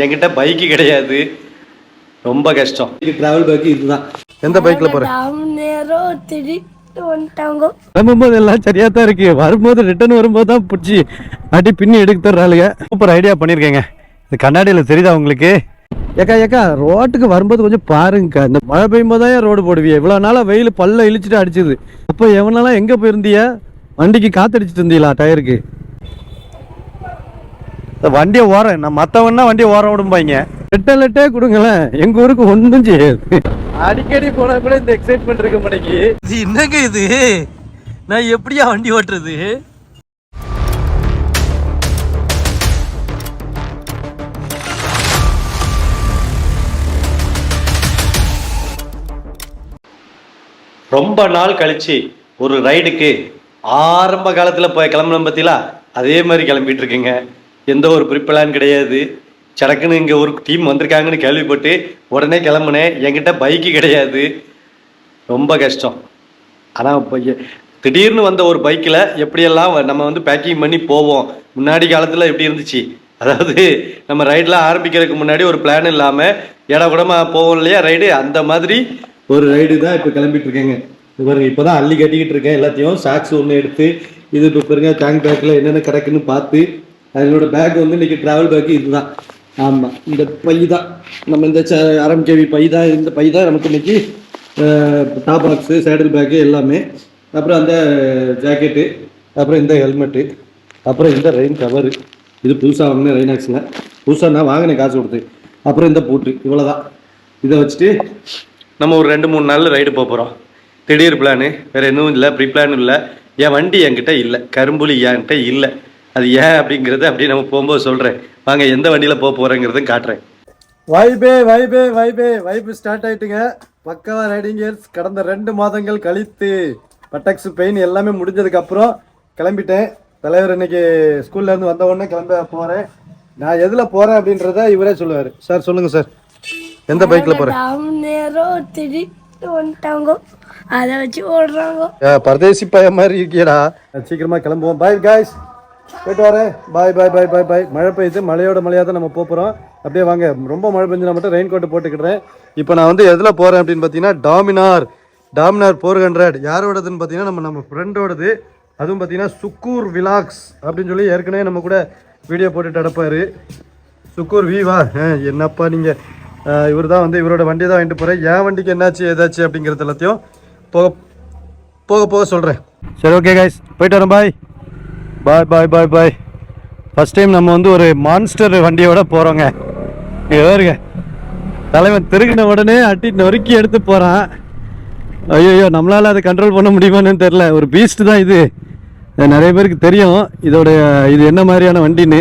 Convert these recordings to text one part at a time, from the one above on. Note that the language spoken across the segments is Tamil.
என்கிட்ட பைக்கு கிடையாது. ரொம்ப கஷ்டம். டிராவல் பைக்கு இதுதான். எந்த பைக்ல போற? கிளம்பும்போது எல்லாம் சரியா தான் இருக்கு. வரும்போது ரிட்டர்ன் வரும்போது தான் பிடிச்சி அடி பின்னி எடுக்க தர்றாளுங்க. சூப்பர் ஐடியா பண்ணியிருக்கேங்க இந்த கண்ணாடியில் தெரியுதா உங்களுக்கு? ஏக்கா ஏக்கா ரோட்டுக்கு வரும்போது கொஞ்சம் பாருங்கக்கா. இந்த மழை பெய்யும் போது ரோடு போடுவிய? இவ்வளோ நாளாக வெயில் பல்ல இழிச்சிட்டு அடிச்சுது. அப்போ எவனாலாம் எங்கே போயிருந்திய? வண்டிக்கு காத்தடிச்சிட்டு இருந்தீங்களா டயருக்கு? வண்டியை ஓரம் நான் மற்றவன்னா வண்டியை ஓரம் விடும்பாங்க. லெட்டே லெட்டே கொடுங்களேன். எங்கள் ஊருக்கு ஒன்றும் செய்யாது அடிக்கடி போனா கூட இந்த எக்ஸைட்மெண்ட் இருக்க மாட்டேங்கி இது என்னங்க இது? நான் எப்படியா வண்டி ஓட்டுறது? ரொம்ப நாள் கழிச்சு ஒரு ரைடுக்கு ஆரம்ப காலத்தில் போய் கிளம்பணும் பார்த்தீங்களா அதே மாதிரி கிளம்பிட்டு இருக்கேங்க. எந்த ஒரு ப்ரிப்பலான் கிடையாது. சடக்குன்னு இங்கே ஒரு டீம் வந்திருக்காங்கன்னு கேள்விப்பட்டு உடனே கிளம்புனேன். என்கிட்ட பைக்கு கிடையாது. ரொம்ப கஷ்டம். ஆனால் இப்போ திடீர்னு வந்த ஒரு பைக்கில் எப்படியெல்லாம் வ- நம்ம வந்து பேக்கிங் பண்ணி போவோம்? முன்னாடி காலத்தில் எப்படி இருந்துச்சு? அதாவது நம்ம ரைடெலாம் ஆரம்பிக்கிறதுக்கு முன்னாடி ஒரு பிளான் இல்லாமல் இட கூடமா போவோம் இல்லையா ரைடு அந்த மாதிரி ஒரு ரைடு தான் இப்போ கிளம்பிட்டு இருக்கேங்க. பாருங்க இப்போ தான் அள்ளி கட்டிக்கிட்டு இருக்கேன். எல்லாத்தையும் சாக்ஸ் ஒன்று எடுத்து இது இப்போ பாருங்க டேங்க் பேக்கில் என்னென்ன கிடக்குன்னு பார்த்து அதனோட பேக் வந்து இன்னைக்கு ட்ராவல் பேக் இதுதான். ஆமாம் இந்த பை தான் நம்ம இந்த ச அரம் கேவி பை தான் இந்த பை தான் நமக்கு இன்னைக்கு டாப் பாக்ஸு சேடில் பேக்கு எல்லாமே. அப்புறம் அந்த ஜாக்கெட்டு அப்புறம் இந்த ஹெல்மெட்டு அப்புறம் இந்த ரெயின் கவரு இது புதுசாக வாங்கினேன் ரெயினாக்ஸில் புதுசாக நான் வாங்கினேன் காசு கொடுத்து. அப்புறம் இந்த பூட்டு இவ்வளோதான் இதை வச்சுட்டு நம்ம ஒரு ரெண்டு மூணு நாளில் ரைடு போக போகிறோம் திடீர் பிளானு வேறு எதுவும் இல்லை ப்ரீ பிளான் இல்லை. என் வண்டி என்கிட்ட இல்லை. கரும்புலி என்கிட்ட இல்லை. அது ஏன் அப்படிங்கிறத அப்படியே நம்ம போகும்போது சொல்கிறேன் வாங்க எந்த வண்டியில் போக போகிறேங்கிறதும் காட்டுறேன். வைபே வைபே வைபே வைப்பு ஸ்டார்ட் ஆயிட்டுங்க. பக்கவா ரைடிங் இயர்ஸ் கடந்த ரெண்டு மாதங்கள் கழித்து பட்டக்ஸ் பெயின் எல்லாமே முடிஞ்சதுக்கு அப்புறம் கிளம்பிட்டேன். தலைவர் இன்னைக்கு ஸ்கூல்ல இருந்து வந்த உடனே கிளம்ப போறேன். நான் எதுல போறேன் அப்படின்றத இவரே சொல்லுவாரு. சார் சொல்லுங்க சார் எந்த பைக்ல போறேன்? நேரம் திடீர்னு வந்துட்டாங்க. அதை வச்சு ஓடுறாங்க. பரதேசி பையன் மாதிரி இருக்கியடா. சீக்கிரமா கிளம்புவோம். பாய் காய்ஸ் போயிட்டு வரேன். பாய் பாய் பாய் பாய் பாய் மழை பெய்யுது. மழையோட மழையாக தான் நம்ம போகிறோம் அப்படியே வாங்க. ரொம்ப மழை பெஞ்சுனா மட்டும் ரெயின் கோட்டை போட்டுக்கிடுறேன். இப்போ நான் வந்து எதில் போகிறேன் அப்படின்னு பார்த்தீங்கன்னா டாமினார். டாமினார் ஃபோர் ஹண்ட்ரட் யாரோடதுன்னு பார்த்தீங்கன்னா நம்ம நம்ம ஃப்ரெண்டோடது அதுவும் பார்த்தீங்கன்னா சுக்கூர் விலாக்ஸ் அப்படின்னு சொல்லி ஏற்கனவே நம்ம கூட வீடியோ போட்டுட்டு அடப்பாரு சுக்கூர் வீவா. என்னப்பா நீங்கள் இவர் தான் வந்து இவரோட வண்டி தான் வாங்கிட்டு போகிறேன் என் வண்டிக்கு என்னாச்சு ஏதாச்சு அப்படிங்கிறது எல்லாத்தையும் போக போக போக சொல்கிறேன் சரி ஓகே கைஸ் போயிட்டு வரேன். பாய் பாய் பாய் பாய் பாய் ஃபஸ்ட் டைம் நம்ம வந்து ஒரு மான்ஸ்டர் வண்டியோட போகிறோங்க இங்கே வருங்க தலைவன் திருகின உடனே அட்டி நொறுக்கி எடுத்து போகிறான் ஐயோ நம்மளால் அதை கண்ட்ரோல் பண்ண முடியுமான்னு தெரில ஒரு பீஸ்ட் தான் இது. நிறைய பேருக்கு தெரியும். இதோட இது என்ன மாதிரியான வண்டின்னு.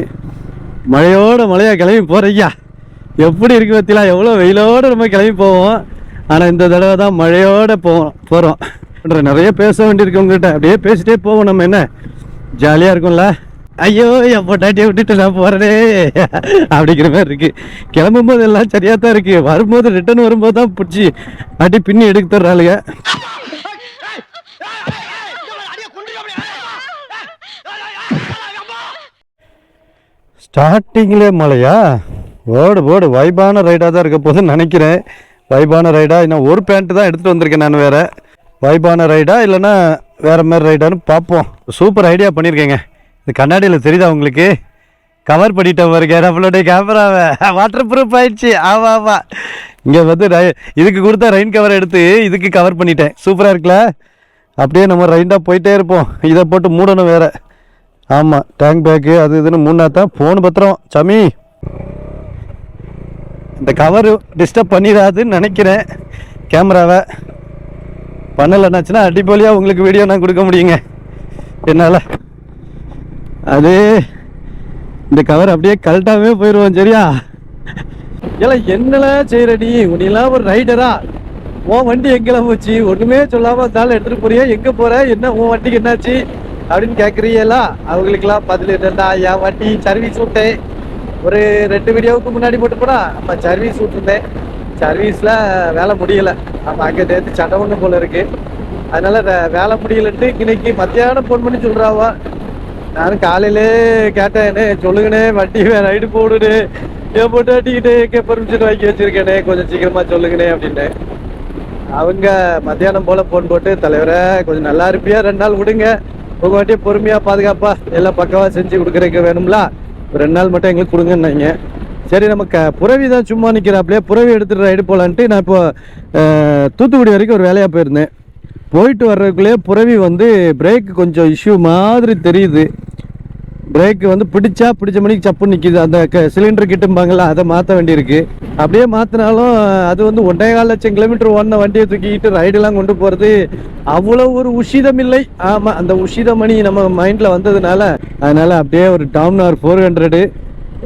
மழையோட மழையாக கிளம்பி போகிறையா எப்படி இருக்கு பற்றிலாம் எவ்வளோ வெயிலோட நம்ம கிளம்பி போவோம். ஆனால் இந்த தடவை தான் மழையோடு போவோம் போகிறோம் நிறைய பேச வேண்டியிருக்கு உங்ககிட்ட. அப்படியே பேசிட்டே போவோம் நம்ம என்ன? ஜாலியாக இருக்கும்ல? ஐயோ என் பொட்டாட்டியை விட்டுட்டு நான் போகிறேனே அப்படிங்கிற மாதிரி இருக்குது கிளம்பும் போது எல்லாம் சரியாக தான் இருக்குது வரும்போது ரிட்டர்ன் வரும்போது தான் பிடிச்சி அடி பின்னி எடுக்க தர்றாளுங்க. ஸ்டார்டிங்லே மழையா? ஓடு ஓடு. வைபான ரைடாக தான் இருக்க போதுன்னு நினைக்கிறேன். வைபான ரைடா இன்னும் ஒரு பேண்ட்டு தான் எடுத்துகிட்டு வந்திருக்கேன் நான் வேறு. வைபான ரைடா இல்லைன்னா வேறு மாதிரி ரைடான்னு பார்ப்போம் சூப்பர் ஐடியா பண்ணியிருக்கேங்க இந்த கண்ணாடியில் தெரியுதா உங்களுக்கு? கவர் பண்ணிட்டேன் பாருங்க நம்மளுடைய கேமராவை வாட்டர் ப்ரூஃப் ஆயிடுச்சு. ஆமாம் ஆமாம் இங்கே வந்து ரை- இதுக்கு கொடுத்தா ரெயின் கவர் எடுத்து இதுக்கு கவர் பண்ணிட்டேன். சூப்பராக இருக்குல்ல? அப்படியே நம்ம ரைண்டாக போயிட்டே இருப்போம். இதை போட்டு மூடணும் வேறு. ஆமாம் டேங்க் பேக்கு அது இதுன்னு மூணா தான் ஃபோன் பத்திரம். சாமி. இந்த கவர் டிஸ்டர்ப் பண்ணிடாதுன்னு நினைக்கிறேன். கேமராவை பண்ணலைன்னாச்சுன்னா அடிப்பொலியாக உங்களுக்கு வீடியோ நான் கொடுக்க முடியுங்க. என்னால். அது இந்த கவர் அப்படியே கரெக்டாகவே போயிடுவோம் சரியா? ஏல என்னெல்லாம் செய்கிறடி நீ ஒரு ரைடரா உன் வண்டி எங்கெல்லாம் போச்சு? ஒன்றுமே சொல்லாமல் இருந்தாலும் எடுத்துகிட்டு போறியா? எங்கே போகிற என்ன உன் வண்டிக்கு என்னாச்சு? அப்படின்னு கேட்குறீங்களா அவங்களுக்கெல்லாம் பதில் என்னென்னா என் வண்டி சர்வீஸ் விட்டேன் ஒரு ரெண்டு வீடியோவுக்கு முன்னாடி போட்டு போனா நம்ம சர்வீஸ் விட்டுருந்தேன் சர்வீஸில் வேலை முடியலை. அப்போ அங்கே நேற்று சட்டை போல் போல இருக்கு வே- வேலை முடியலன்ட்டு இன்னைக்கு மத்தியானம் ஃபோன் பண்ணி சொல்கிறாவா நானும் காலையிலே கேட்டேனே சொல்லுங்கண்ணே வண்டி ரைடு போடுனே என் பொட்டாட்டிக்கிட்டே எங்கே பெர்மிஷன் வாங்கி வச்சுருக்கேனே கொஞ்சம் சீக்கிரமாக சொல்லுங்கண்ணே அப்படின்னு அவங்க மத்தியானம் போல் ஃபோன் போட்டு தலைவரை கொஞ்சம் நல்லா இருப்பியா? ரெண்டு நாள் விடுங்க. உங்கள் வாட்டியே பொறுமையாக பாதுகாப்பாக எல்லாம் பக்கவாக செஞ்சு கொடுக்குறதுக்கு வேணும்ல? ஒரு ரெண்டு நாள் மட்டும் எங்களுக்கு கொடுங்கன்னாங்க. சரி நமக்கு புறவி தான் சும்மா நிற்கிறாப்லையே புறவி எடுத்துகிட்டு ரைடு போகலான்ட்டு நான் இப்போ தூத்துக்குடி வரைக்கும் ஒரு வேலையாக போயிருந்தேன். போயிட்டு வர்றதுக்குள்ளே புறவி வந்து பிரேக் கொஞ்சம் இஷ்யூ மாதிரி தெரியுது. பிரேக்கு வந்து பிடிச்சா பிடிச்ச மணிக்கு சப்பு நிற்கிது அந்த க சிலிண்டர் கிட்டும்பாங்களா அதை மாற்ற வேண்டியிருக்கு. அப்படியே மாற்றினாலும் அது வந்து ஒன்றே கால் லட்சம் கிலோமீட்டர் ஓடின வண்டியை தூக்கிக்கிட்டு ரைடெல்லாம் கொண்டு போகிறது அவ்வளோ ஒரு உஷிதம் இல்லை. ஆமாம் அந்த உஷித மணி நம்ம மைண்டில் வந்ததுனால அதனால் அப்படியே ஒரு டாம்னார் ஃபோர் ஹண்ட்ரடு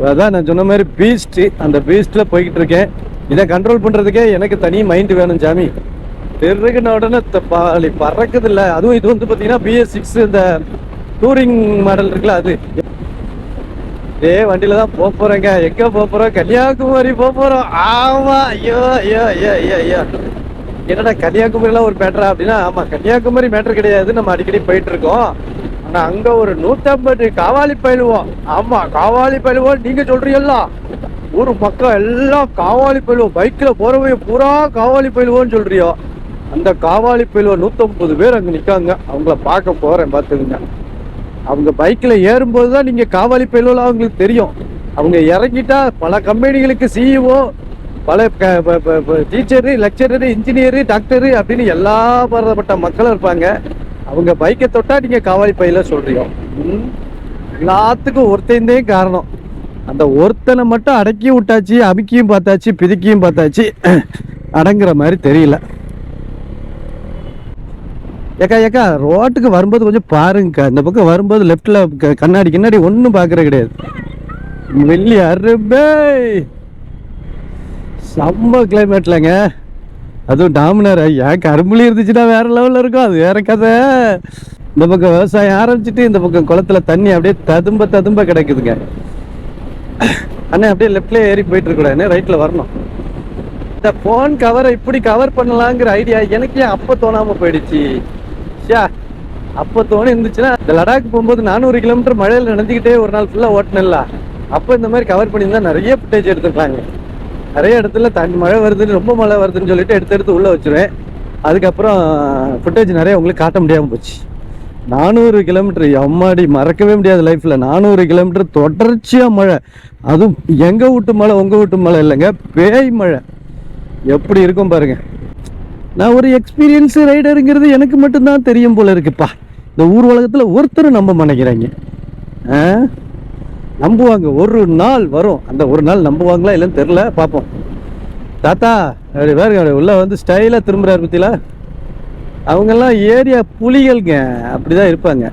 அதான் நான் சொன்ன மாதிரி பீஸ்ட் அந்த பீஸ்ட்டில் போய்கிட்டு இருக்கேன் இதை கண்ட்ரோல் பண்ணுறதுக்கே எனக்கு தனி மைண்ட் வேணும் சாமி. தெருக்குன உடனே த- பாலி பறக்குது இல்லை அதுவும் இது வந்து பார்த்தீங்கன்னா பிஎஸ் சிக்ஸ் இந்த டூரிங் மாடல் இருக்குல்ல அது. ஏ வண்டியில தான் போக போறேங்க. எங்க போக போறோம்? கன்னியாகுமரி போக போறோம். ஆமா ஐயோ ஐயோ ஐயோ ஐயோ ஐயோ. என்னடா கன்னியாகுமரிலாம் ஒரு மேட்டரா அப்படின்னா ஆமா கன்னியாகுமரி மேட்டர் கிடையாது. நம்ம அடிக்கடி போயிட்டு இருக்கோம் ஆனா அங்க ஒரு நூத்தம்பது காவாலி பயிலுவோம். ஆமா காவாலி பயிலுவோம் நீங்க சொல்றீங்களா ஊர் மக்கள் எல்லாம் காவாலி பயிலுவோம். பைக்ல போறவங்க பூரா காவாலி பயிலுவோம்னு சொல்றியோ. அந்த காவாலி பயிலுவோம் நூத்தம்பது பேர் அங்க நிக்காங்க. அவங்கள பார்க்க போறேன் பாத்துக்கங்க அவங்க பைக்ல ஏறும்போது தான் நீங்க காவாலி பயிலுவோம் அவங்களுக்கு தெரியும். அவங்க இறங்கிட்டா பல கம்பெனிகளுக்கு சிஇஓ பல டீச்சரு லெக்சரரு இன்ஜினியரு டாக்டரு அப்படின்னு எல்லா பரப்பட்ட மக்களும் இருப்பாங்க. அவங்க பைக்கை தொட்டா நீங்க காவாலி பையில சொல்றீங்க. எல்லாத்துக்கும் ஒருத்தந்தே காரணம். அந்த ஒருத்தனை மட்டும் அடக்கி விட்டாச்சு அமுக்கியும் பார்த்தாச்சு பிதுக்கியும் பார்த்தாச்சு. அடங்குற மாதிரி தெரியல. ஏக்கா ஏக்கா ரோட்டுக்கு வரும்போது கொஞ்சம் பாருங்கக்கா. இந்த பக்கம் வரும்போது லெஃப்ட்ல கண்ணாடி கண்ணாடி ஒன்றும் பார்க்கறது கிடையாது. வெள்ளி அரும்பே செம்ம கிளைமேட்லங்க அதுவும் டாமினார்? ஐயா கரும்புலி இருந்துச்சுன்னா வேற லெவலில் இருக்கும். அது வேற கதை. இந்த பக்கம் விவசாயம் ஆரம்பிச்சிட்டு இந்த பக்கம் குளத்துல தண்ணி அப்படியே ததும்ப ததும்ப கிடைக்குதுங்க. அண்ணே அப்படியே லெஃப்ட்லேயே ஏறி போயிட்டு இருக்கக்கூடாது வரணும். இந்த ஃபோன் கவரை இப்படி கவர் பண்ணலாங்கிற ஐடியா எனக்கு ஏன் அப்போ தோணாமல் போயிடுச்சு? ஷியா அப்போ தோணி இருந்துச்சுன்னா இந்த லடாக் போகும்போது நானூறு கிலோமீட்டர் மழையில் நினைஞ்சிக்கிட்டே ஒரு நாள் ஃபுல்லாக ஓட்டினல அப்போ இந்த மாதிரி கவர் பண்ணியிருந்தா நிறைய ஃபுட்டேஜ் எடுத்துக்கலாங்க நிறைய இடத்துல தண்ணி மழை வருதுன்னு ரொம்ப மழை வருதுன்னு சொல்லிட்டு எடுத்து எடுத்து உள்ளே வச்சிருவேன். அதுக்கப்புறம் ஃபுட்டேஜ் நிறைய உங்களுக்கு காட்ட முடியாமல் போச்சு. நானூறு கிலோமீட்டர் அம்மாடி மறக்கவே முடியாது லைஃப்பில் நானூறு கிலோமீட்டர் தொடர்ச்சியாக மழை. அதுவும் எங்கள் வீட்டு மழை உங்கள் வீட்டு மழை இல்லைங்க பேய் மழை. எப்படி இருக்கும் பாருங்கள் நான் ஒரு எக்ஸ்பீரியன்ஸு ரைடருங்கிறது எனக்கு மட்டும்தான் தெரியும் போல இருக்குப்பா. இந்த ஊர் உலகத்தில் ஒருத்தரும் நம்ப மாட்டேங்கிறாங்க. ஆ? நம்புவாங்க. ஒரு நாள் வரும். அந்த ஒரு நாள் நம்புவாங்களா இல்லைன்னு தெரில பார்ப்போம். தாத்தா அப்படி பாருங்க அப்படி வந்து ஸ்டைலாக திரும்புகிறார் பத்தியில அவங்கெல்லாம் ஏரியா புலிகள்ங்க. அப்படிதான் இருப்பாங்க.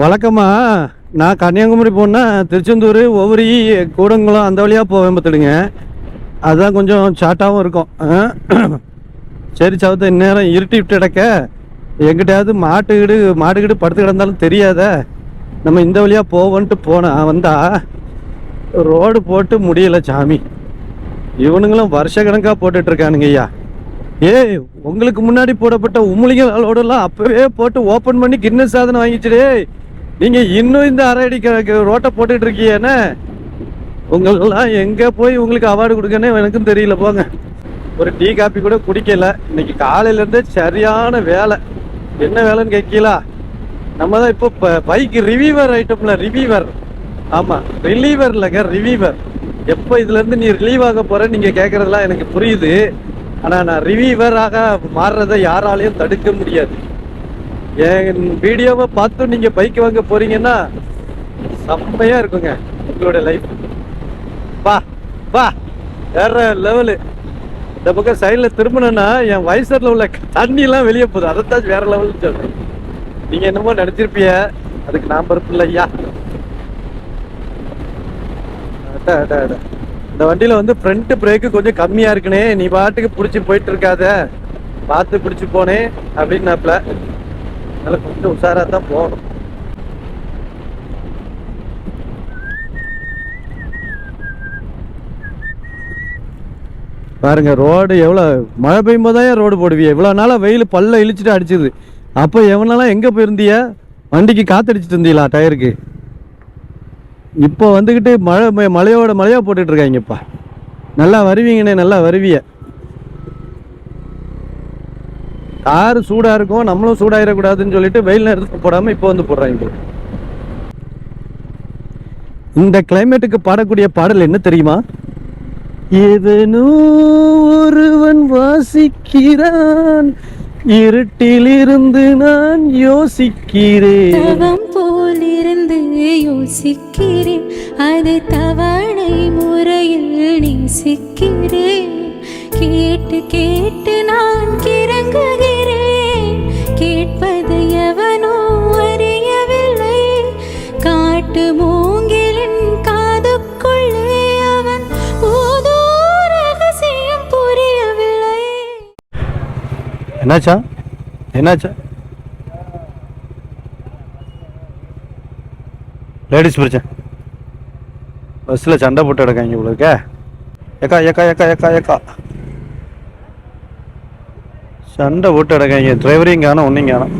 வழக்கமாக நான் கன்னியாகுமரி போனால் திருச்செந்தூர் ஒவ்வொரு கூடங்குளம் அந்த வழியாக போவேன் பார்த்துடுங்க. அதுதான் கொஞ்சம் ஷார்ட்டாகவும் இருக்கும். சரி சவுத்த இந்நேரம் இருட்டி விட்டு கிடக்க. எங்கிட்டாவது மாட்டு வீடு மாடு வீடு படுத்து கிடந்தாலும் தெரியாத. நம்ம இந்த வழியாக போவோன்ட்டு போனால் வந்தால் ரோடு போட்டு முடியல சாமி. இவனுங்களும் வருஷ கணக்காக போட்டுட்டு ஐயா. ஏய் உங்களுக்கு முன்னாடி போடப்பட்ட உம்முலிகளோடலாம் அப்போவே போட்டு ஓப்பன் பண்ணி கின்னஸ் சாதனை வாங்கிச்சுடே நீங்கள் இன்னும் இந்த அரை அடி க- ரோட்டை போட்டுட்டு இருக்கீங்கன்னு உங்களெல்லாம் எங்கே போய் உங்களுக்கு அவார்டு கொடுக்கன்னு எனக்கும் தெரியல போங்க. ஒரு டீ காப்பி கூட குடிக்கல. இன்னைக்கு காலையிலேருந்தே சரியான வேலை. என்ன வேலைன்னு கேட்கலா நம்ம தான் இப்போ பைக் ரிவீவர் ஐட்டம்ல ரிவீவர் ஆமா ரிலீவர் இல்லைங்க ரிவீவர் எப்போ இதுல இருந்து நீ ரிலீவ் ஆக போற நீங்க கேக்குறதெல்லாம் எனக்கு புரியுது. ஆனா நான் ரிவீவராக மாறுறதை யாராலையும் தடுக்க முடியாது. என் வீடியோவை பார்த்து நீங்க பைக் வாங்க போறீங்கன்னா செம்மையா இருக்குங்க உங்களோட லைஃப் வா வா வேற லெவலு இந்த பக்கம் சைடில் திரும்பினேன்னா என் வயசரில் உள்ள தண்ணி எல்லாம் வெளியே போகுது. அதைத்தான் வேற லெவல்னு சொல்றேன். நீங்க என்னமோ நினைச்சிருப்பிய அதுக்கு நான் பொறுப்பு இல்லை ஐயா. இந்த வண்டியில வந்து ஃப்ரண்ட் பிரேக்கு கொஞ்சம் கம்மியா இருக்குனே. நீ பாட்டுக்கு பிடிச்சி போயிட்டு இருக்காத பார்த்து பிடிச்சி போனே அப்படின்னாப்ல. அதனால கொஞ்சம் உஷாரா தான் போகணும். பாருங்க ரோடு எவ்வளோ மழை பெய்யும் போதே ரோடு போடுவிய இவ்வளோ நாளாக வெயில் பல்ல இழிச்சிட்டு அடிச்சுது. அப்போ எவனாலாம் எங்கே போயிருந்திய? வண்டிக்கு காத்தடிச்சிட்டு இருந்தீங்களா டயருக்கு? இப்போ வந்துக்கிட்டு மழை ம- மழையோட மழையாக போட்டுட்டு இருக்காங்கப்பா நல்லா வருவீங்கண்ணே நல்லா வருவிய. கார் சூடாக இருக்கும் நம்மளும் சூடாயிடக்கூடாதுன்னு சொல்லிட்டு வெயில் நேரத்துக்கு போடாமல் இப்போ வந்து போடுறாங்க இந்த கிளைமேட்டுக்கு பாடக்கூடிய பாடல் என்ன தெரியுமா? எவனோ ஒருவன் வாசிக்கிறான் இருட்டிலிருந்து நான் யோசிக்கிறேன். தவம் போலிருந்து யோசிக்கிறேன். அது தவணை முறையில் நேசிக்கிறேன். கேட்டு கேட்டு நான் கிறங்குகிறேன். என்னாச்சா? என்னாச்சா? லேடிஸ் பிரச்சனை. பஸ்ஸில் சண்டை போட்டு எடுக்காங்க உங்களுக்கு ஏக்கா ஏக்கா ஏக்கா ஏக்கா ஏக்கா. சண்டை போட்டு எடுக்காங்க டிரைவரையும் காணும் ஒன்றையும் காணும்.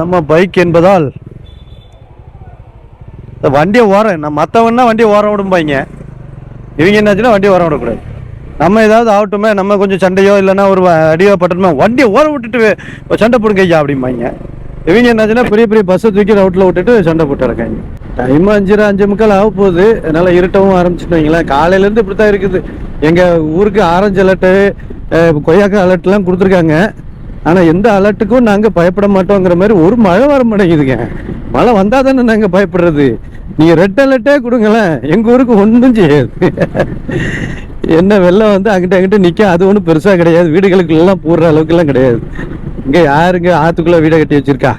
நம்ம பைக் என்பதால் வண்டியை ஓரம் நான் மற்றவன்னா வண்டியை ஓரம் விடும்பாங்க இவங்க என்னாச்சுன்னா வண்டியை ஓரம் விடக்கூடாது. நம்ம ஏதாவது ஆகட்டுமே நம்ம கொஞ்சம் சண்டையோ இல்லைன்னா ஒரு அடியோ பட்டணுமே வண்டியை ஓர விட்டுட்டு சண்டை போடுங்க ஐயா அப்படிம்பாங்க. இவங்க என்னாச்சுன்னா பெரிய பெரிய பஸ்ஸை தூக்கி ரவுட்டில் விட்டுட்டு சண்டை போட்டு இருக்காங்க டைம் அஞ்சரை அஞ்சு முக்கால் ஆக போகுது. அதனால இருட்டவும் ஆரம்பிச்சுட்டு வைங்களேன் காலையிலேருந்து இப்படி தான் இருக்குது. எங்கள் ஊருக்கு ஆரஞ்சு அலர்ட்டு கொய்யாக்காய் அலர்ட்லாம் கொடுத்துருக்காங்க. ஆனால் எந்த அலர்ட்டுக்கும் நாங்கள் பயப்பட மாட்டோங்கிற மாதிரி ஒரு மழை வர மாட்டேங்குதுங்க. மழை வந்தால் தானே நாங்கள் பயப்படுறது. நீங்கள் ரெட் அலர்ட்டே கொடுங்களேன். எங்கள் ஊருக்கு ஒன்றும் செய்யாது. என்ன வெள்ளம் வந்து அங்கிட்ட அங்கிட்ட நிற்க அது ஒன்றும் பெருசாக கிடையாது. வீடுகளுக்குள்ளெல்லாம் போடுற அளவுக்குலாம் கிடையாது. இங்கே யாருங்க ஆற்றுக்குள்ளே வீடை கட்டி வச்சிருக்கா?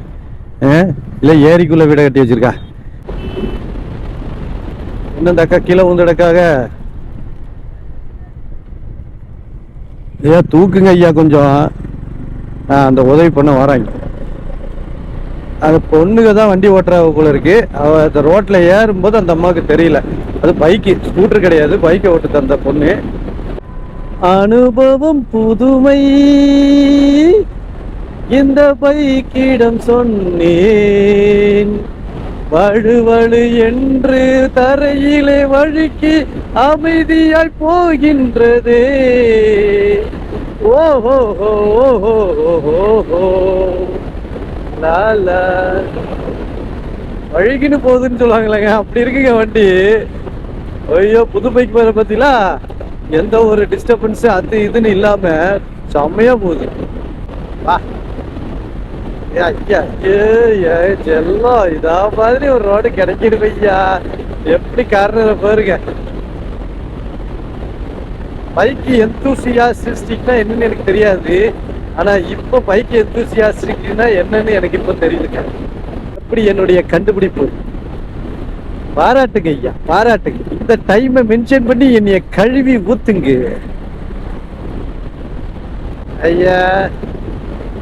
இல்லை ஏரிக்குள்ளே வீடை கட்டி வச்சிருக்கா? இன்னும் தக்கா கீழே உந்தடக்காக ஐயா தூக்குங்க ஐயா கொஞ்சம். ஆ, அந்த உதவி பண்ண வராங்க. அந்த பொண்ணுங்க தான் வண்டி ஓட்டுறா போல இருக்கு. அவ அந்த ரோட்ல ஏறும்போது அந்த அம்மாவுக்கு தெரியல. அது பைக்கு ஸ்கூட்டர் கிடையாது. பைக்கை ஓட்டுது அந்த பொண்ணு. அனுபவம் புதுமை. இந்த பைக்கிடம் சொன்னேன். வழுவழு என்று தரையிலே வழுக்கி அமைதியாய் போகின்றதே. ஓஹோ ஓஹோ ஓஹோ. வழிக்குன்னு போகுதுன்னு சொல்லுவாங்களேங்க. அப்படி இருக்குங்க வண்டி. ஐயோ புது பைக் மேல பார்த்தீங்களா எந்த ஒரு டிஸ்டர்பன்ஸும் அது இதுன்னு இல்லாம செம்மையா போகுது. வா. ஏ இதா மாதிரி ஒரு ரோடு கிடைக்கிது ஐயா. எப்படி காரணம் பாருங்க பைக் எந்தூசியாஸ்டிக்னா என்னன்னு எனக்கு தெரியாது. ஆனா இப்போ பைக் எந்தூசியாஸ்டிக்னா என்னன்னு எனக்கு இப்போ தெரியுதுங்க. அப்படி என்னுடைய கண்டுபிடிப்பு? பாராட்டுங்க ஐயா பாராட்டுங்க. இந்த டைமை மென்ஷன் பண்ணி என்னைய கழுவி ஊத்துங்க. ஐயா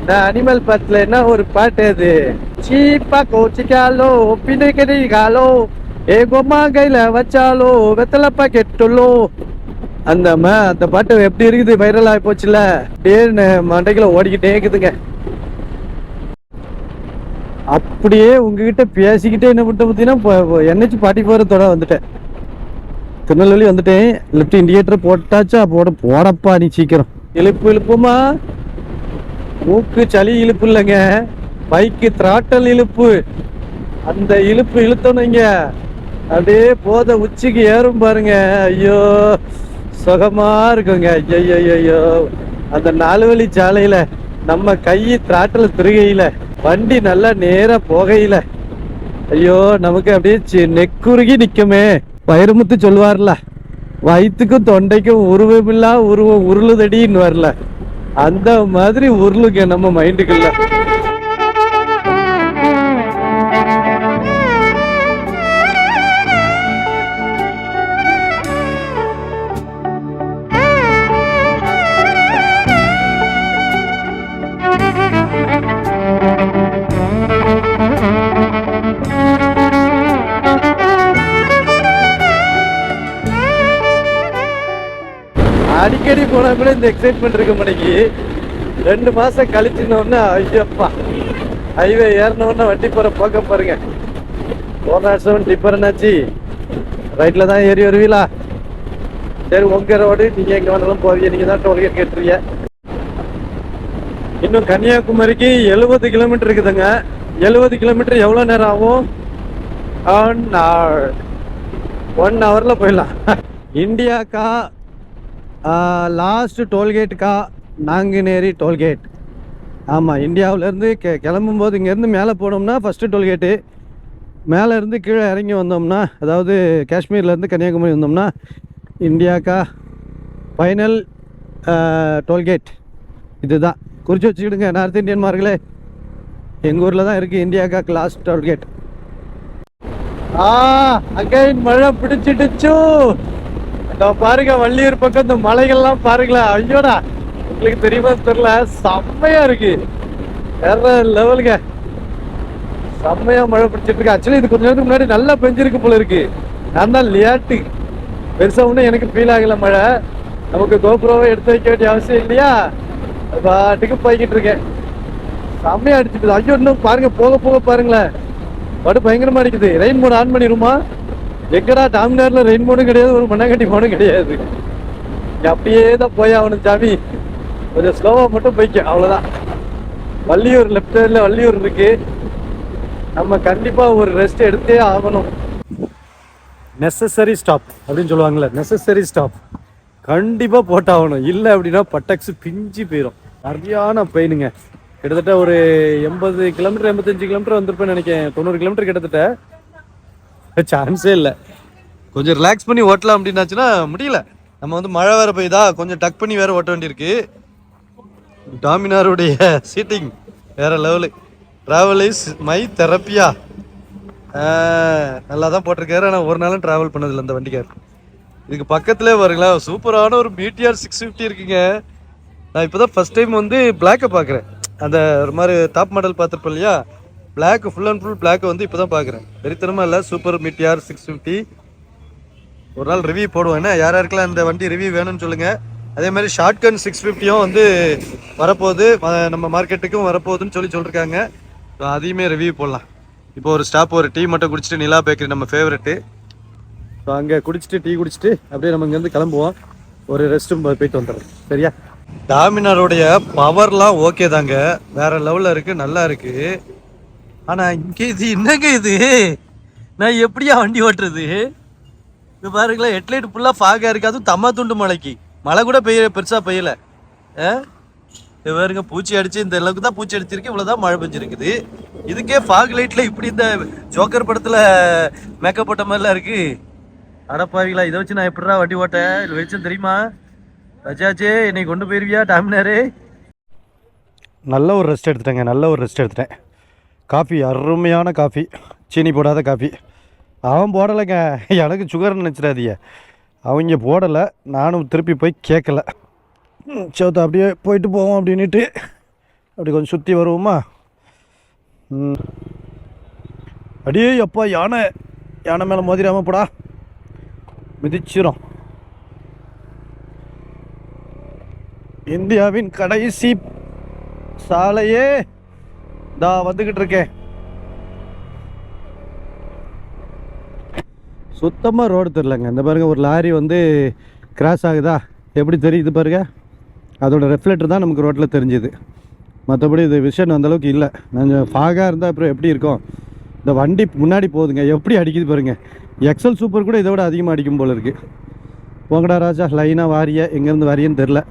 நான் அனிமல் பாட்டுல என்ன ஒரு பாட்டு அது? சீப்பா கோச்சிக்காலோ பின்னுக்கடி காலோ ஏ கொம்மா கையில வச்சாலோ வெத்தலப்பா கெட்டுள்ளோ அந்த அந்த பாட்டு எப்படி இருக்குது? வைரல் ஆகி போச்சுல அப்படியே மண்டைக்குள்ள ஓடிக்கிட்டே இருக்குதுங்க. அப்படியே உங்ககிட்ட பேசிக்கிட்டே என்ன பண்ணிட்டு பார்த்தீங்கன்னா என்ஹெச் பாட்டி போகிறதோட வந்துட்டேன். திருநெல்வேலி வந்துட்டேன். லெஃப்ட் இண்டிகேட்டர் போட்டாச்சா? போட போடப்பா நீ சீக்கிரம். இழுப்பு இழுப்புமா? மூக்கு சளி இழுப்பு இல்லைங்க. பைக்கு திராட்டல் இழுப்பு. அந்த இழுப்பு இழுத்தணுங்க அப்படியே போத உச்சிக்கு ஏறும் பாருங்க. ஐயோ. சுகமா இருக்குங்க. ஐயோ ஐயோ அந்த நாலு வழி சாலையில நம்ம கை திராட்டில் திருகையில வண்டி நல்லா நேரா போகையில ஐயோ நமக்கு அப்படியே சி- நெக்குருகி நிக்குமே. வைரமுத்து சொல்லுவார்ல வயிற்றுக்கும் தொண்டைக்கும் உருவமில்லா உருவம் உருளுதடின்னு வரல. அந்த மாதிரி உருளுங்க நம்ம மைண்டுக்குள்ள அடிக்கடி போனா கூட இந்த எக்ஸைட்மெண்ட் இருக்க மாட்டேங்கி ரெண்டு மாசம் கழிச்சுனோடனே ஐயப்பா. ஹைவே ஏறினோடனே வண்டி போகிற போக்க பாருங்க. போன வருஷம் செவன் டிப்பர் என்னாச்சு ரைட்டில் தான் ஏறி வருவீங்களா சரி உங்க ரோடு நீங்கள் எங்கே வேணாலும் போவீங்க. நீங்கள் தான் டோல்கேட் கேட்டுறீங்க இன்னும் கன்னியாகுமரிக்கு எழுபது கிலோமீட்டர் இருக்குதுங்க. எழுபது கிலோமீட்டர் எவ்வளோ நேரம் ஆகும்? ஒன் ஹவர் ஒன் ஹவரில் போயிடலாம். இந்தியாக்கா லாஸ்ட் டோல்கேட்டுக்கா நாங்குநேரி டோல்கேட். ஆமாம் இந்தியாவிலேருந்து கெ கிளம்பும்போது இங்கேருந்து மேலே போனோம்னா ஃபஸ்ட்டு டோல்கேட்டு. மேலே இருந்து கீழே இறங்கி வந்தோம்னா அதாவது காஷ்மீர்லேருந்து கன்னியாகுமரி வந்தோம்னா இந்தியாக்கா ஃபைனல் டோல்கேட். இதுதான். குறித்து வச்சுக்கிடுங்க நார்த் இந்தியன்மார்களே. எங்கள் ஊரில் தான் இருக்குது இந்தியாக்கா லாஸ்ட் டோல்கேட். ஆ அகைன் மழை பிடிச்சிடுச்சு. பாருங்க வள்ளியூர் பக்கம் இந்த மலைகள்லாம் பாருங்களேன் ஐயோடா உங்களுக்கு தெரியுமா தெரியல? செம்மையா இருக்கு. வேற லெவலுங்க. செம்மையா மழை பிடிச்சிட்டு இருக்கு. ஆக்சுவலி இது கொஞ்ச நேரத்துக்கு முன்னாடி நல்லா பெஞ்சிருக்கு போல இருக்கு. நான் தான் லேட்டு. பெருசா ஒன்றும் எனக்கு ஃபீல் ஆகல மழை. நமக்கு கோபுரவை எடுத்து வைக்க வேண்டிய அவசியம் இல்லையா? பாட்டுக்கு போய்கிட்டு இருக்கேன். செம்மையா அடிச்சுட்டு ஐயோ இன்னும் பாருங்க போக போக பாருங்களேன். படு பயங்கரமா அடிக்குது. ரெயின் மோட் ஆன் பண்ணிடுமா? எங்கடா டாமினார்ல ரெயின் மோடும் கிடையாது ஒரு மண்ணாங்கட்டி போனும் கிடையாது. அப்படியே தான் போய் ஆகணும் சாமி. கொஞ்சம் ஸ்லோவாக மட்டும் போய்க்க அவ்வளோதான் வள்ளியூர் லெஃப்ட் சைடில் வள்ளியூர் இருக்கு. நம்ம கண்டிப்பாக ஒரு ரெஸ்ட் எடுத்தே ஆகணும். நெசசரி ஸ்டாப் அப்படின்னு சொல்லுவாங்கள்ல நெசசரி ஸ்டாப் கண்டிப்பாக போட்டாகணும். இல்லை அப்படின்னா பட்டக்ஸ் பிஞ்சு போயிடும் சரியான பெயினுங்க கிட்டத்தட்ட ஒரு எண்பது கிலோமீட்டர் எண்பத்தஞ்சு கிலோமீட்டர் வந்திருப்பேன்னு நினைக்கிறேன். தொண்ணூறு கிலோமீட்டர் கிட்டத்தட்ட. சான்ஸே இல்லை. கொஞ்சம் ரிலாக்ஸ் பண்ணி ஓட்டலாம் அப்படின்னாச்சுன்னா முடியல. நம்ம வந்து மழை வேற பெய்யுதா? கொஞ்சம் டக் பண்ணி வேற ஓட்ட வேண்டியிருக்கு. டாமினாருடைய சீட்டிங் வேற லெவலு ட்ராவல் இஸ் மை தெரப்பியா நல்லா தான் போட்டிருக்காரு. ஆனால் ஒரு நாளும் ட்ராவல் பண்ணதில்லை அந்த வண்டிக்கார். இதுக்கு பக்கத்துலேயே பாருங்களா சூப்பரான ஒரு பிடிஆர் சிக்ஸ் ஃபிஃப்டி இருக்குங்க. நான் இப்போ தான் ஃபஸ்ட் டைம் வந்து பிளாக்கை பார்க்குறேன். அந்த ஒரு மாதிரி டாப் மாடல் பார்த்துருப்போம் இல்லையா? Black full and full black வந்து இப்போ தான் பார்க்குறேன் வெறித்தனமாக இல்லை சூப்பர் மீட்டியார் சிக்ஸ் ஃபிஃப்டி ஒரு நாள் ரிவ்யூ போடுவோம். என்ன யார் யாருக்கெல்லாம் இந்த வண்டி ரிவ்யூ வேணும்னு சொல்லுங்கள் அதே மாதிரி ஷார்ட்கன் சிக்ஸ் ஃபிஃப்டியும் வந்து வரப்போகுது. நம்ம மார்க்கெட்டுக்கும் வரப்போகுதுன்னு சொல்லி சொல்லியிருக்காங்க ஸோ அதையுமே ரிவ்யூ போடலாம். இப்போ ஒரு ஸ்டாப் ஒரு டீ மட்டும் குடிச்சிட்டு நிலா பேக்கரி நம்ம ஃபேவரெட்டு ஸோ அங்கே குடிச்சிட்டு டீ குடிச்சிட்டு அப்படியே நம்ம இங்கேருந்து கிளம்புவோம். ஒரு ரெஸ்ட்டும் போயிட்டு வந்துடுறோம். சரியா? டாமினாரோடைய பவர்லாம் ஓகே தாங்க. வேற லெவலில் இருக்குது நல்லா இருக்குது ஆனால் இங்கே இது என்னங்க இது? நான் எப்படியா வண்டி ஓட்டுறது? இது பாருங்களேன் ஹெட்லைட் ஃபுல்லாக ஃபாகாக இருக்குது அதுவும் தம்மா துண்டு மலைக்கு. மழை கூட பெய்ய பெருசாக பெய்யல. ஆ? இது பாருங்க பூச்சி அடிச்சு இந்த அளவுக்கு தான் பூச்சி அடிச்சிருக்கு. இவ்வளவுதான் மழை பெஞ்சிருக்குது. இதுக்கே ஃபாக் லைட்டில் இப்படி இந்த ஜோக்கர் படத்தில் மேக்கப் போட்ட மாதிரிலாம் இருக்கு. அடப்பாவிங்களா இதை வச்சு நான் எப்படிடா வண்டி ஓட்டேன்? இது வெளிச்சம் தெரியுமா? ரஜாச்சே என்னை கொண்டு போயிருவியா டாமினாரே? நல்ல ஒரு ரெஸ்ட் எடுத்துட்டேங்க நல்ல ஒரு ரெஸ்ட் எடுத்துட்டேன். காஃபி அருமையான காஃபி. சீனி போடாத காஃபி. அவன் போடலைங்க. எனக்கு சுகர் நினச்சிடாதீங்க. அவங்க போடலை. நானும் திருப்பி போய் கேட்கல சோத்த அப்படியே போயிட்டு போவோம் அப்படின்ட்டு அப்படி கொஞ்சம் சுற்றி வருவோமா? ம். அடியே அப்பா யானை. யானை மேலே மோதிராம போடா. மிதிச்சிரும். இந்தியாவின் கடைசி சாலையே. தா வந்துகிட்டு இருக்கேன். சுத்தமாக ரோடு தெரிலங்க இந்த பாருங்க ஒரு லாரி வந்து கிராஸ் ஆகுதா? எப்படி தெரியுது பாருங்க? அதோட ரெஃப்ளெக்டர் தான் நமக்கு ரோட்டில் தெரிஞ்சுது. மற்றபடி இது விஷன் அந்தளவுக்கு இல்லை. கொஞ்சம் ஃபாகாக இருந்தால் அப்புறம் எப்படி இருக்கும்? இந்த வண்டி முன்னாடி போகுதுங்க. எப்படி அடிக்குது பாருங்கள் எக்ஸல் சூப்பர் கூட இதை விட அதிகமாக அடிக்கும் போல இருக்குது போங்கடா ராஜா லைனாக வாரியா? எங்கேருந்து வாரியன்னு தெரில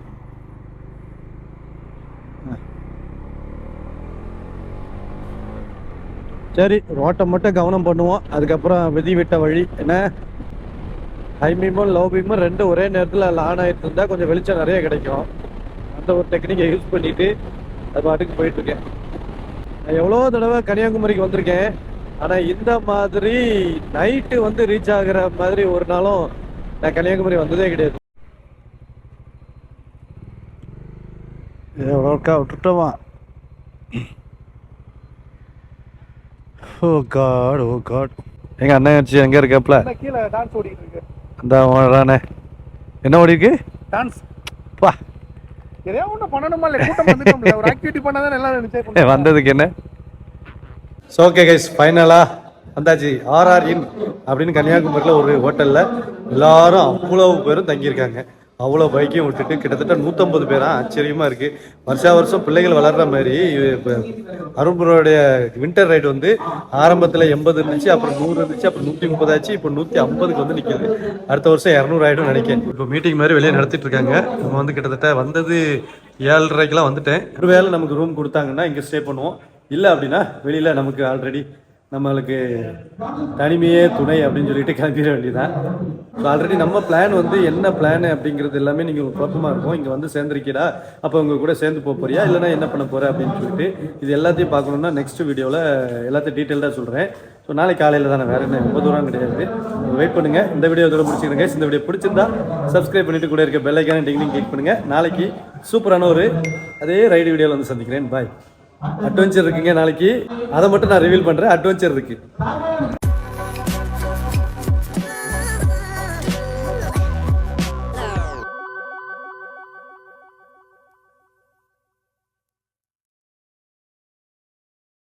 சரி ரோட்டை மட்டும் கவனம் பண்ணுவோம். அதுக்கப்புறம் விதி விட்ட வழி என்ன? ஹை பீமும் லோ பீமும் ரெண்டும் ஒரே நேரத்தில் லான் ஆகிட்டு இருந்தால் கொஞ்சம் வெளிச்சம் நிறைய கிடைக்கும். அந்த ஒரு டெக்னிக்கை யூஸ் பண்ணிட்டு அது பாட்டுக்கு போயிட்டுருக்கேன் நான் எவ்வளோ தடவை கன்னியாகுமரிக்கு வந்திருக்கேன். ஆனால் இந்த மாதிரி நைட்டு வந்து ரீச் ஆகிற மாதிரி ஒரு நாளும் நான் கன்னியாகுமரி வந்ததே கிடையாது. எவ்வளோக்கா விட்டுட்டோமா? ஓ காட் ஓ காட் எங்க அண்ணன் வச்சு எங்க இருக்காப்ல கீழே டான்ஸ் ஓடிட்டு இருக்கு. இந்த ஓடுறானே என்ன ஓடி இருக்கு டான்ஸ் பா. எதையா ஒண்ணு பண்ணணுமா இல்ல கூட்டம் வந்துட்டோம்ல. ஒரு ஆக்டிவிட்டி பண்ணாதான் எல்லாம் என்ஜாய் ஏ, வந்ததுக்கு என்ன? ஸோ ஓகே கைஸ் ஃபைனலாக வந்தாச்சு. ஆர்ஆர் இன் அப்படின்னு கன்னியாகுமரியில் ஒரு ஹோட்டலில் எல்லாரும் அவ்வளோ பேரும் தங்கியிருக்காங்க. அவ்வளோ பைக்கையும் விட்டுட்டு கிட்டத்தட்ட நூற்றம்பது பேரா ஆச்சரியமாக இருக்குது வருஷா வருஷம் பிள்ளைகள் வளர்ற மாதிரி இப்போ அருண்புரோடைய வின்டர் ரைடு வந்து ஆரம்பத்தில் எண்பது இருந்துச்சு அப்புறம் நூறு இருந்துச்சு அப்புறம் நூற்றி முப்பதாச்சு இப்போ நூற்றி ஐம்பதுக்கு வந்து நிற்கிது அடுத்த வருஷம் இரநூறு ஆயிடும் நினைக்கிறேன். இப்போ மீட்டிங் மாதிரி வெளியே நடத்திட்டு இருக்காங்க. நம்ம வந்து கிட்டத்தட்ட வந்தது ஏழரைக்கெல்லாம் வந்துட்டேன். ஒரு வேளை நமக்கு ரூம் கொடுத்தாங்கன்னா இங்கே ஸ்டே பண்ணுவோம். இல்லை அப்படின்னா வெளியில் நமக்கு ஆல்ரெடி நம்மளுக்கு தனிமையே துணை அப்படின்னு சொல்லிட்டு கிளம்பிட வேண்டியதான் ஸோ ஆல்ரெடி நம்ம பிளான் வந்து என்ன பிளான் அப்படிங்கிறது எல்லாமே நீங்கள் குழப்பமாக இருக்கும். இங்கே வந்து சேர்ந்துருக்கீடா? அப்போ உங்கள் கூட சேர்ந்து போக போறியா? இல்லைனா என்ன பண்ண போகிற அப்படின்னு சொல்லிட்டு இது எல்லாத்தையும் பார்க்கணுன்னா நெக்ஸ்ட் வீடியோவில் எல்லாத்தையும் டீட்டெயில்டாக சொல்கிறேன் ஸோ நாளைக்கு காலையில் தானே வேறு என்ன? ரொம்ப தூரம் கிடையாது. வெயிட் பண்ணுங்கள் இந்த வீடியோ தூரம் முடிச்சுக்கிறேங்க இந்த வீடியோ பிடிச்சிருந்தா சப்ஸ்கிரைப் பண்ணிட்டு கூட இருக்க பெல்லைக்கான ஐக்கான கிளிக் பண்ணுங்கள் நாளைக்கு சூப்பரான ஒரு அதே ரைடு வீடியோவில் வந்து சந்திக்கிறேன். பாய் அட்வென்ச்சர் இருக்குங்க நாளைக்கு. அதை மட்டும் நான் ரிவீல் பண்ணுறேன் அட்வென்ச்சர் இருக்குது